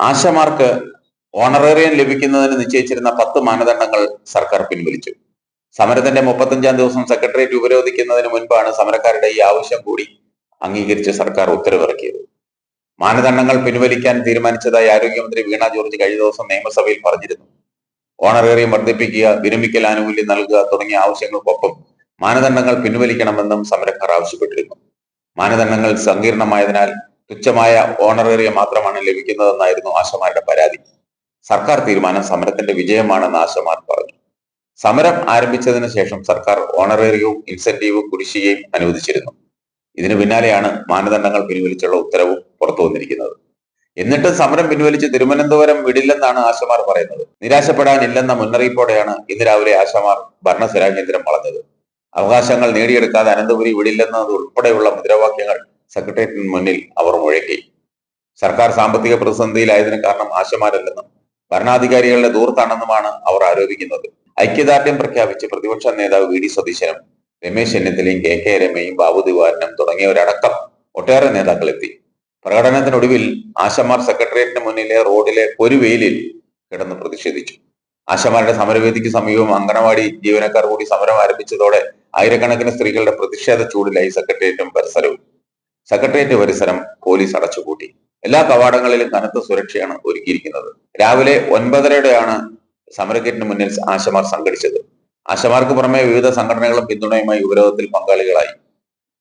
ആശമാർക്ക് honorarium ലഭിക്കുന്നതിന് നിശ്ചയിച്ചിരുന്ന പത്ത് മാനദണ്ഡങ്ങൾ സർക്കാർ പിൻവലിച്ചു. സമരത്തിന്റെ മുപ്പത്തഞ്ചാം ദിവസം സെക്രട്ടേറിയറ്റ് ഉപരോധിക്കുന്നതിന് മുൻപാണ് സമരക്കാരുടെ ഈ ആവശ്യം കൂടി അംഗീകരിച്ച് സർക്കാർ ഉത്തരവിറക്കിയത്. മാനദണ്ഡങ്ങൾ പിൻവലിക്കാൻ തീരുമാനിച്ചതായി ആരോഗ്യമന്ത്രി വീണ ജോർജ് കഴിഞ്ഞ ദിവസം നിയമസഭയിൽ പറഞ്ഞിരുന്നു. ഓണറേറിയം വർദ്ധിപ്പിക്കുക വിരമിക്കൽ ആനുകൂല്യം നൽകുക തുടങ്ങിയ ആവശ്യങ്ങൾക്കൊപ്പം മാനദണ്ഡങ്ങൾ പിൻവലിക്കണമെന്നും സമരക്കാർ ആവശ്യപ്പെട്ടിരുന്നു. മാനദണ്ഡങ്ങൾ സങ്കീർണമായതിനാൽ തുച്ഛമായ ഓണറേറിയ മാത്രമാണ് ലഭിക്കുന്നതെന്നായിരുന്നു ആശമാരുടെ പരാതി. സർക്കാർ തീരുമാനം സമരത്തിന്റെ വിജയമാണെന്ന് ആശമാർ പറഞ്ഞു. സമരം ആരംഭിച്ചതിന് ശേഷം സർക്കാർ ഓണറേറിയവും ഇൻസെന്റീവും കുടിശ്ശികയും അനുവദിച്ചിരുന്നു. ഇതിനു പിന്നാലെയാണ് മാനദണ്ഡങ്ങൾ പിൻവലിച്ചുള്ള ഉത്തരവും പുറത്തു വന്നിരിക്കുന്നത്. എന്നിട്ട് സമരം പിൻവലിച്ച് തിരുവനന്തപുരം വിടില്ലെന്നാണ് ആശമാർ പറയുന്നത്. നിരാശപ്പെടാനില്ലെന്ന മുന്നറിയിപ്പോടെയാണ് ഇന്ന് രാവിലെ ആശമാർ ഭരണസ്ഥിരാകേന്ദ്രം വളഞ്ഞത്. അവകാശങ്ങൾ നേടിയെടുക്കാതെ അനന്തപുരി വിടില്ലെന്നത് ഉൾപ്പെടെയുള്ള മുദ്രാവാക്യങ്ങൾ സെക്രട്ടേറിയറ്റിന് മുന്നിൽ അവർ മുഴക്കി. സർക്കാർ സാമ്പത്തിക പ്രതിസന്ധിയിലായതിന് കാരണം ആശമാരല്ലെന്നും ഭരണാധികാരികളുടെ ദൂർത്താണെന്നുമാണ് അവർ ആരോപിക്കുന്നത്. ഐക്യദാർഢ്യം പ്രഖ്യാപിച്ച് പ്രതിപക്ഷ നേതാവ് വി. ഡി. സതീശനും രമേശ് ചെന്നിത്തലയും കെ. കെ. രമയും ബാബു ദിവാരനും തുടങ്ങിയവരടക്കം ഒട്ടേറെ നേതാക്കൾ എത്തി. പ്രകടനത്തിനൊടുവിൽ ആശമാർ സെക്രട്ടേറിയറ്റിന് മുന്നിലെ റോഡിലെ ഒരു വെയിലിൽ കിടന്ന് പ്രതിഷേധിച്ചു. ആശമാരുടെ സമരവേദിക്ക് സമീപം അംഗനവാടി ജീവനക്കാർ കൂടി സമരം ആരംഭിച്ചതോടെ ആയിരക്കണക്കിന് സ്ത്രീകളുടെ പ്രതിഷേധ ചൂടിലായി സെക്രട്ടേറിയറ്റും പരിസരവും. സെക്രട്ടേറിയറ്റ് പരിസരം പോലീസ് അടച്ചുപൂട്ടി. എല്ലാ കവാടങ്ങളിലും കനത്ത സുരക്ഷയാണ് ഒരുക്കിയിരിക്കുന്നത്. രാവിലെ ഒൻപതരയോടെയാണ് സമരഗേറ്റിന് മുന്നിൽ ആശമാർ സംഘടിച്ചത്. ആശമാർക്ക് പുറമെ വിവിധ സംഘടനകളും പിന്തുണയുമായി ഉപരോധത്തിൽ പങ്കാളികളായി.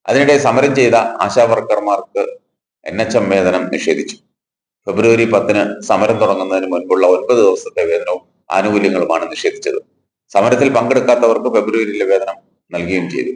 അതിനിടെ സമരം ചെയ്ത ആശാ വർക്കർമാർക്ക് എൻ എച്ച് എം വേതനം നിഷേധിച്ചു. ഫെബ്രുവരി പത്തിന് സമരം തുടങ്ങുന്നതിന് മുൻപുള്ള ഒൻപത് ദിവസത്തെ വേതനവും ആനുകൂല്യങ്ങളുമാണ് നിഷേധിച്ചത്. സമരത്തിൽ പങ്കെടുക്കാത്തവർക്ക് ഫെബ്രുവരിയിലെ വേതനം നൽകുകയും ചെയ്തു.